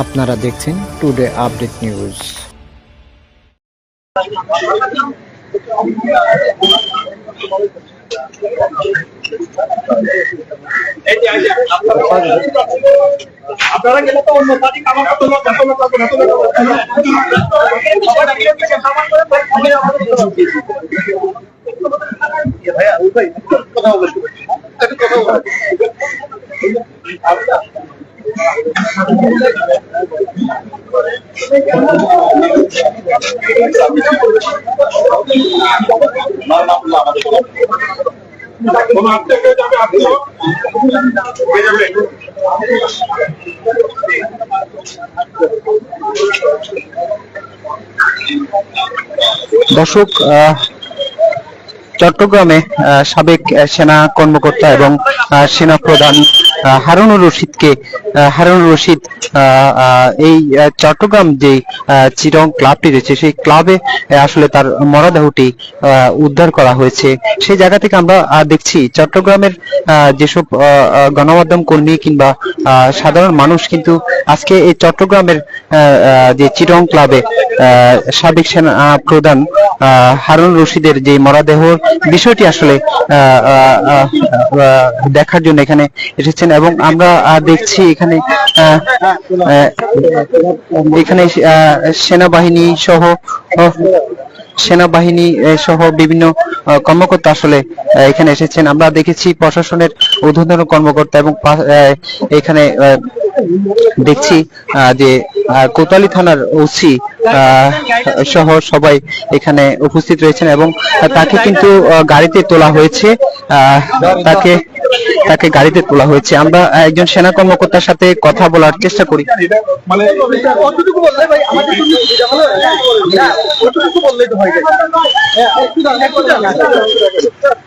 আপনারা দেখছেন today update news আপনারা গেলে তো অন্য পার্টি ভাইয়া ওই ভাই কথা দর্শক আহ, চট্টগ্রামে সাবেক সেনা কর্মকর্তা এবং সেনা প্রধান হারুনুর রশিদকে হারুনুর রশিদ এই চট্টগ্রাম যে চিরং ক্লাবটি রয়েছে, সেই ক্লাবে আসলে তার মরদেহটি উদ্ধার করা হয়েছে। সেই জায়গা থেকে আমরা দেখছি চট্টগ্রামের যেসব গণমাধ্যম কর্মী কিংবা সাধারণ মানুষ কিন্তু আজকে এই চট্টগ্রামের যে চিরং ক্লাবে সাবেক সেনা প্রধান হারুন রশিদের যে মরদেহর বিষয়টি আসলে দেখার জন্য এখানে এসেছেন। এবং আমরা দেখছি এখানে এখানে সেনাবাহিনী সহ সেনাবাহিনী সহ বিভিন্ন কর্মকর্তা আসলে এখানে এসেছেন। আমরা দেখেছি প্রশাসনের ঊর্ধ্বতন কর্মকর্তা এবং এখানে দেখছি যে আহ, কোতোয়ালি থানার ওসি সহ সবাই এখানে উপস্থিত রয়েছেন এবং তাকে কিন্তু গাড়িতে তোলা হয়েছে। তাকে তাকে গাড়িতে তোলা হয়েছে আমরা একজন সেনা কর্মকর্তার সাথে কথা বলার চেষ্টা করি মানে হয়ে হ্যাঁ।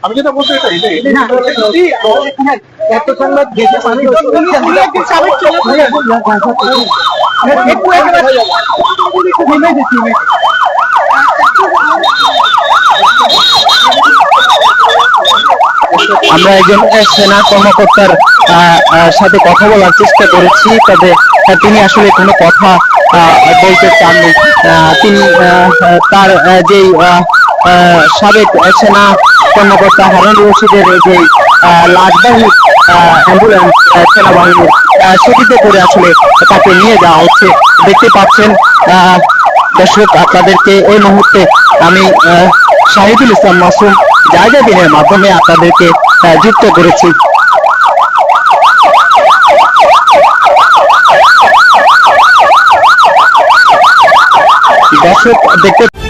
আমি যেটা। এত সংবাদ আমরা একজন সেনা কর্মকর্তার সাথে কথা বলার চেষ্টা করেছি, তবে তিনি আসলে কোনো কথা বলতে চাননি। তিনি তার যেই সাবেক সেনা কর্মকর্তা হারুন রশিদের যে লাশবাহী অ্যাম্বুলেন্স সেনাবাহিনীর সেটিতে করে আসলে তাকে নিয়ে যাওয়া হচ্ছে। দেখতে পাচ্ছেন দর্শক, আপনাদেরকে এই মুহূর্তে আমি শাহিদুল ইসলাম মাসুম, জায়গা দিনের মাধ্যমে আপনাদেরকে যুক্ত করেছি। দর্শক দেখতে